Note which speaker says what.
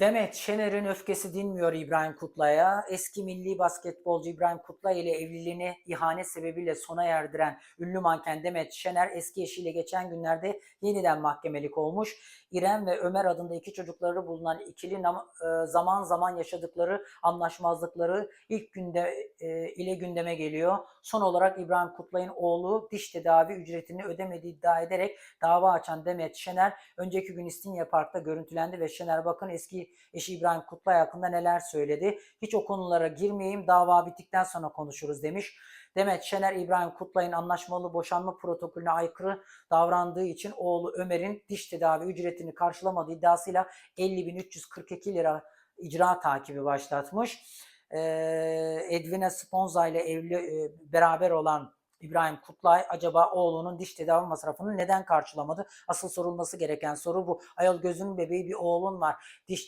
Speaker 1: Demet Şener'in öfkesi dinmiyor İbrahim Kutlay'a. Eski milli basketbolcu İbrahim Kutlay ile evliliğini ihanet sebebiyle sona erdiren ünlü manken Demet Şener eski eşiyle geçen günlerde yeniden mahkemelik olmuş. İrem ve Ömer adında iki çocukları bulunan ikili e, zaman zaman yaşadıkları anlaşmazlıkları ilk günde e, ile gündeme geliyor. Son olarak İbrahim Kutlay'ın oğlu diş tedavi ücretini ödemediği iddia ederek dava açan Demet Şener önceki gün İstinye Park'ta görüntülendi ve Şener bakın eski eşi İbrahim Kutlay hakkında neler söyledi. Hiç o konulara girmeyeyim dava bittikten sonra konuşuruz demiş. Demet Şener İbrahim Kutlay'ın anlaşmalı boşanma protokolüne aykırı davrandığı için oğlu Ömer'in diş tedavi ücretini karşılamadığı iddiasıyla 50.342 lira icra takibi başlatmış. Ee, Edwina Sponza ile evli e, beraber olan İbrahim Kutlay acaba oğlunun diş tedavi masrafını neden karşılamadı? Asıl sorulması gereken soru bu. Ayol gözünün bebeği bir oğlun var. Diş